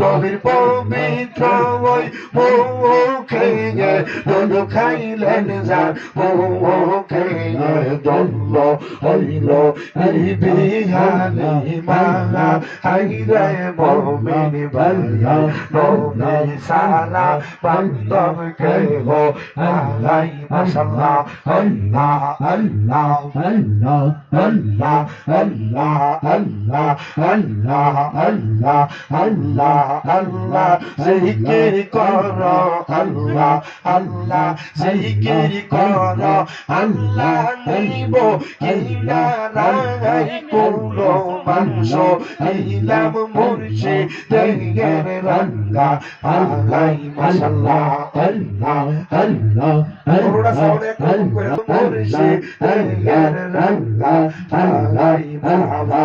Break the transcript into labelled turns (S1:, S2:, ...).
S1: নবীর পবিত্র ওই মুখে দল খাইলেন যার মুখে দল হইল এই বিহানে মালা হাইরে মমিন ভাইয়া নবী সারা বান্দব কে গো আলাই মাশাআল্লাহ আল্লাহ আল্লাহ আল্লাহ আল্লাহ আল্লাহ আল্লাহ আল্লাহ আল্লাহ আল্লাহ আল্লাহ জিকির কর আল্লাহ আল্লাহ জিকির কর আল্লাহ নিব কিনা রাই কুলো মাংস ইলাম মুর্শি দেগের রঙ্গা আলাই মাশাআল্লাহ আল্লাহ আল্লাহ পুরোটা সাউন্ড করে মুর্শি আলাই বাবা